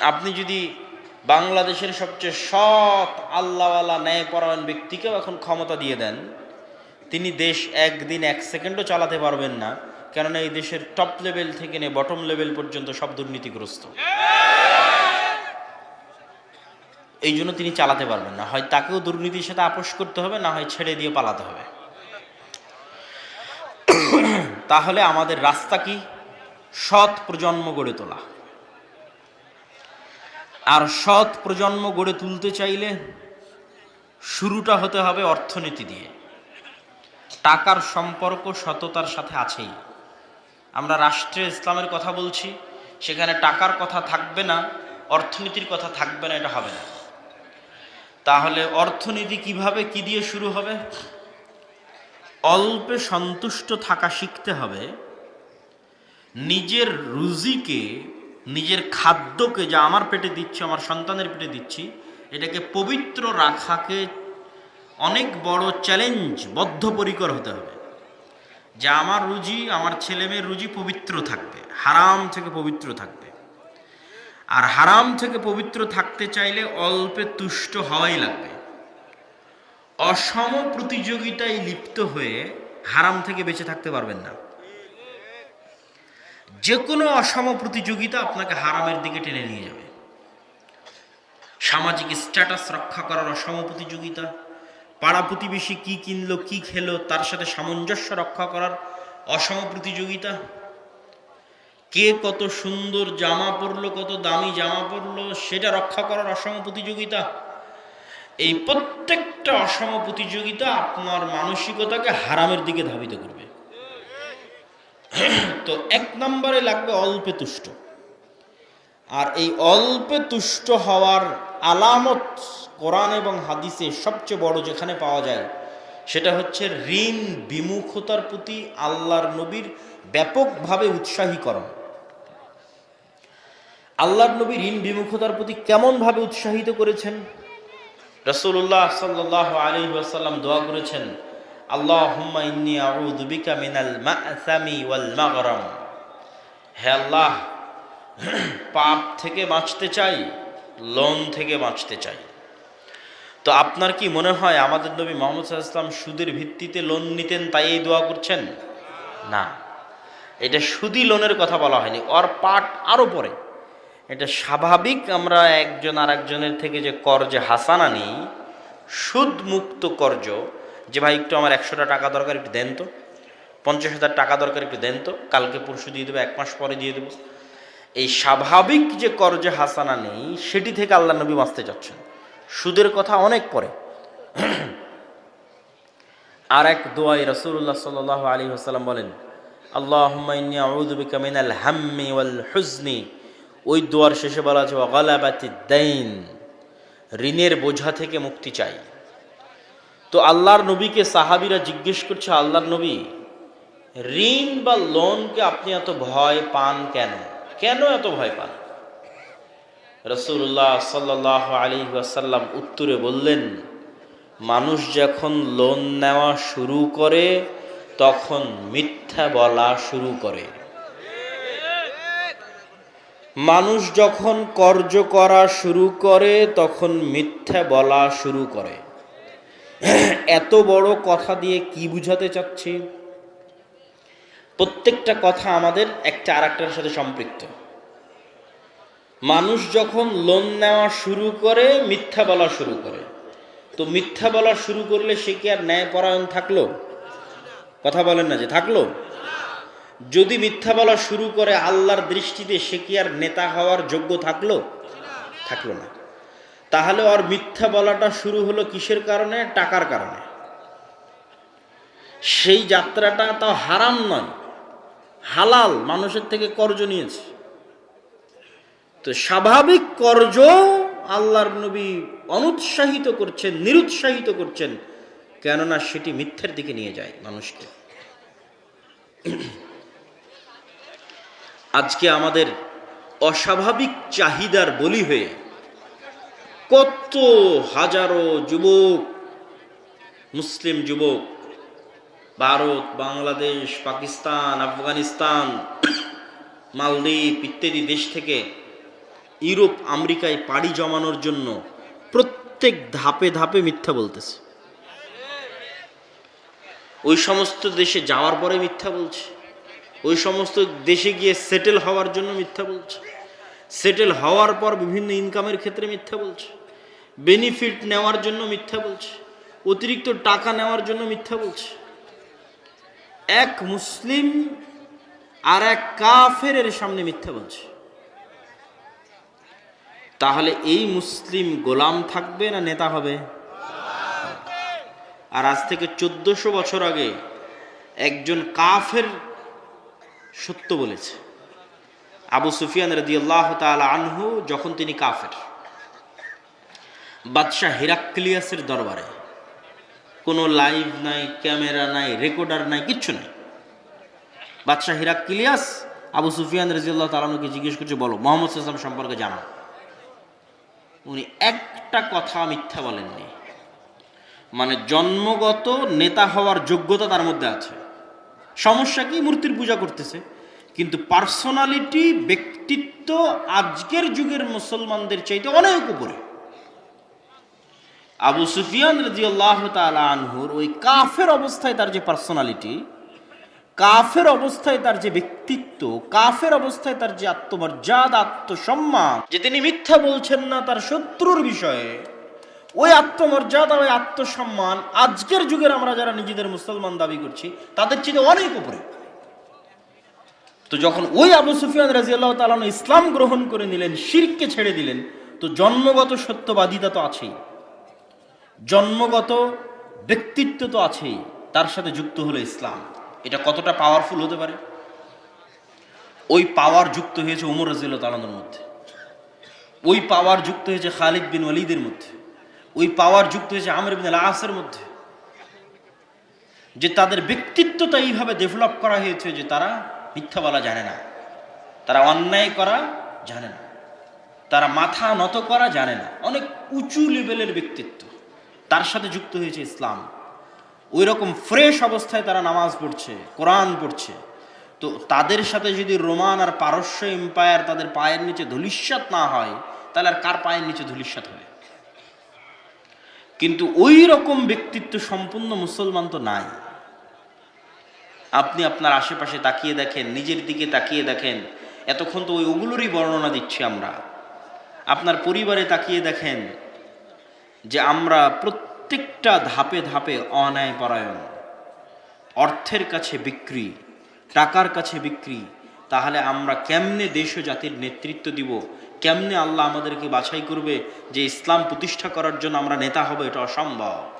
আপনি যদি বাংলাদেশের সবচেয়ে সৎ আল্লাহওয়ালা ন্যায়পরায়ণ ব্যক্তিকেও এখন ক্ষমতা দিয়ে দেন, তিনি দেশ একদিন এক সেকেন্ডও চালাতে পারবেন না, কেননা এই দেশের টপ লেভেল থেকে নিয়ে বটম লেভেল পর্যন্ত সব দুর্নীতিগ্রস্ত। এই জন্য তিনি চালাতে পারবেন না। হয় তাকেও দুর্নীতির সাথে আপোষ করতে হবে, না হয় ছেড়ে দিয়ে পালাতে হবে। তাহলে আমাদের রাস্তা কি? সৎ প্রজন্ম গড়ে তোলা। আর সৎ প্রজন্ম গড়ে তুলতে চাইলে শুরুটা হতে হবে অর্থনীতি দিয়ে। টাকার সম্পর্ক সততার সাথে আছেই। আমরা রাষ্ট্রে ইসলামের কথা বলছি, সেখানে টাকার কথা থাকবে না, অর্থনীতির কথা থাকবে না, এটা হবে না। তাহলে অর্থনীতি কীভাবে কি দিয়ে শুরু হবে? অল্পে সন্তুষ্ট থাকা শিখতে হবে, নিজের রুজিকে নিজের খাদ্যকে যা আমার পেটে দিচ্ছি, আমার সন্তানের পেটে দিচ্ছি, এটাকে পবিত্র রাখাকে অনেক বড় চ্যালেঞ্জ বদ্ধপরিকর হতে হবে। যে আমার রুজি, আমার ছেলে মেয়ের রুজি পবিত্র থাকবে, হারাম থেকে পবিত্র থাকবে। আর হারাম থেকে পবিত্র থাকতে চাইলে অল্পে তুষ্ট হওয়াই লাগবে। অসম প্রতিযোগিতায় লিপ্ত হয়ে হারাম থেকে বেঁচে থাকতে পারবেন না। যে কোনো অসম প্রতিযোগিতা আপনাকে হারামের দিকে টেনে নিয়ে যাবে। সামাজিক স্ট্যাটাস রক্ষা করার অসম প্রতিযোগিতা, পাড়া প্রতিবেশী কি কিনলো, কি খেলো, তার সাথে সামঞ্জস্য রক্ষা করার অসম প্রতিযোগিতা। কে কত সুন্দর জামা পরলো, কত দামি জামা পরলো, সেটা রক্ষা করার অসম প্রতিযোগিতা। এই প্রত্যেকটা অসম প্রতিযোগিতা আপনার মানসিকতাকে হারামের দিকে ধাবিত করবে। তো এক নম্বরে লাগবে অল্পে তুষ্ট। আর এই অল্পে তুষ্ট হওয়ার আলামত কোরআন এবং হাদিসে সবচেয়ে বড় যেখানে পাওয়া যায়, সেটা হচ্ছে ঋণ বিমুখতার প্রতি আল্লাহর নবীর ব্যাপকভাবে উৎসাহীকরণ। আল্লাহর নবী ঋণ বিমুখতার প্রতি কেমনভাবে উৎসাহিত করেছেন? রসুল্লাহ সাল্লাহ আলী ওয়াসাল্লাম দোয়া করেছেন আল্লাহ হুম্মা ইন্নি আউযু বিকা মিনাল মা'সামি ওয়াল মাগরাম হে আল্লাহ, পাপ থেকে বাঁচতে চাই, লোন থেকে বাঁচতে চাই। তো আপনার কি মনে হয় আমাদের নবী মোহাম্মদ ইসলাম সুদের ভিত্তিতে লোন নিতেন তাই এই দোয়া করছেন? না। এটা সুদি লোনের কথা বলা হয়নি অর পাট আরও পরে। এটা স্বাভাবিক আমরা একজন আর থেকে যে কর্জ হাসানা নিই সুদ মুক্ত কর্জ যে ভাই একটু আমার একশোটা টাকা দরকার, একটু দেন তো। পঞ্চাশ হাজার টাকা দরকার, একটু দেন তো। কালকে পরশু দিয়ে দেবো, এক মাস পরে দিয়ে দেবো। এই স্বাভাবিক যে কর্জ হাসানা নেই, সেটি থেকে আল্লাহ নবী বাঁচতে চাচ্ছেন। সুদের কথা অনেক পরে। আর এক দোয়াই রসুল্লাহ সাল আলী হাসালাম বলেন আল্লাহ ওয়াল হুজনি। ওই দোয়ার শেষে বলা আছে ঋণের বোঝা থেকে মুক্তি চাই। তো আল্লাহর নবীকে সাহাবিরা জিজ্ঞেস করছে, আল্লাহর নবী, ঋণ বা লোনকে আপনি এত ভয় পান কেন? কেন এত ভয় পান? রসুল্লাহ সাল্লাহ আলী ওয়াসাল্লাম উত্তরে বললেন, মানুষ যখন লোন নেওয়া শুরু করে, তখন মিথ্যা বলা শুরু করে। মানুষ যখন কর্য করা শুরু করে, তখন মিথ্যা বলা শুরু করে। এত বড় কথা দিয়ে কি বুঝাতে চাচ্ছি? প্রত্যেকটা কথা আমাদের একটা আর একটার সাথে সম্পৃক্ত। মানুষ যখন লোন নেওয়া শুরু করে, মিথ্যা বলা শুরু করে। তো মিথ্যা বলা শুরু করলে সে কি আর ন্যায়পরায়ণ থাকল? কথা বলেন না যে থাকল? যদি মিথ্যা বলা শুরু করে, আল্লাহর দৃষ্টিতে সে কি আর নেতা হওয়ার যোগ্য থাকল? থাকল না। তাহলে ওর মিথ্যা বলাটা শুরু হলো কিসের কারণে? টাকার কারণে। সেই যাত্রাটা তাও হারাম নয়, হালাল, মানুষের থেকে কর্জ নিয়েছে। তো স্বাভাবিক কর্জ আল্লাহর নবী অনুৎসাহিত করছেন, নিরুৎসাহিত করছেন, কেননা সেটি মিথ্যের দিকে নিয়ে যায় মানুষকে। আজকে আমাদের অস্বাভাবিক চাহিদার বলি হয়ে কত হাজারো যুবক, মুসলিম যুবক, ভারত, বাংলাদেশ, পাকিস্তান, আফগানিস্তান, মালদ্বীপ ইত্যাদি দেশ থেকে ইউরোপ, আমেরিকায় পাড়ি জমানোর জন্য প্রত্যেক ধাপে ধাপে মিথ্যা বলতেছে। ওই সমস্ত দেশে যাওয়ার পরে মিথ্যা বলছে। ওই সমস্ত দেশে গিয়ে সেটেল হওয়ার জন্য মিথ্যা বলছে। সেটেল হওয়ার পর বিভিন্ন ইনকামের ক্ষেত্রে মিথ্যা বলছে। বেনিফিট নেওয়ার জন্য মিথ্যা বলছে। অতিরিক্ত টাকা নেওয়ার জন্য মিথ্যা বলছে। এক মুসলিম আর এক কাফের সামনে মিথ্যা বলছে। তাহলে এই মুসলিম গোলাম থাকবে না নেতা হবে? আর আজ থেকে চোদ্দশো বছর আগে একজন কাফের সত্য বলেছে। আবু সুফিয়ান রদি আল্লাহ আনহু যখন তিনি কাফের। বাদশাহ হিরাক্লিয়াসের দরবারে। কোনো লাইভ নাই, ক্যামেরা নাই, রেকর্ডার নাই, কিচ্ছু নাই। বাদশাহ হিরাক্লিয়াস আবু সুফিয়ান রাজিউল্লাহ তালানুকে জিজ্ঞেস করছে, বলো, মোহাম্মদ ইসলাম সম্পর্কে জানাও উনি একটা কথা মিথ্যা বলেননি। মানে জন্মগত নেতা হওয়ার যোগ্যতা তার মধ্যে আছে। সমস্যা কি? মূর্তির পূজা করতেছে। কিন্তু পার্সোনালিটি, ব্যক্তিত্ব আজকের যুগের মুসলমানদের চাইতে অনেক উপরে। আবু সুফিয়ান রাজিউল্লাহ আনহুর ওই কাফের অবস্থায় তার যে পার্সোনালিটি কাফের অবস্থায় তার যে ব্যক্তিত্ব, কাফের অবস্থায় তার যে আত্মমর্যাদা, আত্মসম্মান, যে তিনি মিথ্যা বলছেন না তার শত্রুর বিষয়ে, ওই আত্মমর্যাদা, ওই আত্মসম্মান আজকের যুগের আমরা যারা নিজেদের মুসলমান দাবি করছি, তাদের চেয়ে অনেক উপরে। তো যখন ওই আবু সুফিয়ান রাজিয়াল্লাহ তালানো ইসলাম গ্রহণ করে নিলেন, শিরকে ছেড়ে দিলেন, তো জন্মগত সত্যবাদিতা তো আছেই। জন্মগত ব্যক্তিত্ব তো আছেই, তার সাথে যুক্ত হলো ইসলাম। এটা কতটা পাওয়ারফুল হতে পারে? ওই পাওয়ার যুক্ত হয়েছে উমর রাজিউল্লাহ তালানোর মধ্যে। ওই পাওয়ার যুক্ত হয়েছে খালিদ বিন ওয়ালিদের মধ্যে। ওই পাওয়ার যুক্ত হয়েছে আমর বিন আসের মধ্যে। যে তাদের ব্যক্তিত্বটা এইভাবে ডেভেলপ করা হয়েছে যে তারা মিথ্যা বলা জানে না। তারা অন্যায় করা জানে না। তারা মাথা নত করা জানে না। অনেক উঁচু লেভেলের ব্যক্তিত্ব। তার সাথে যুক্ত হয়েছে ইসলাম। ওই রকম ফ্রেশ অবস্থায় তারা নামাজ পড়ছে, কোরআন পড়ছে। তো তাদের সাথে যদি রোমান আর পারস্য এম্পায়ার তাদের পায়ের নিচে ধুলিস্বাত না হয়, তাহলে আর কার পায়ের নিচে ধুলিস্বাত হবে? কিন্তু ওই রকম ব্যক্তিত্ব সম্পূর্ণ মুসলমান তো নাই। আপনি আপনার আশেপাশে তাকিয়ে দেখেন, নিজের দিকে তাকিয়ে দেখেন, এতক্ষণ তো ওই ওগুলোরই বর্ণনা দিচ্ছি আমরা। আপনার পরিবারে তাকিয়ে দেখেন যে আমরা প্রত্যেকটা ধাপে ধাপে অন্যায় পরায়ণ অর্থের কাছে বিক্রি, টাকার কাছে বিক্রি, তাহলে আমরা কেমনে দেশ ও জাতির নেতৃত্ব দিব? কেমনে আল্লাহ আমাদেরকে বাছাই করবে যে ইসলাম প্রতিষ্ঠা করার জন্য আমরা নেতা হব? এটা অসম্ভব।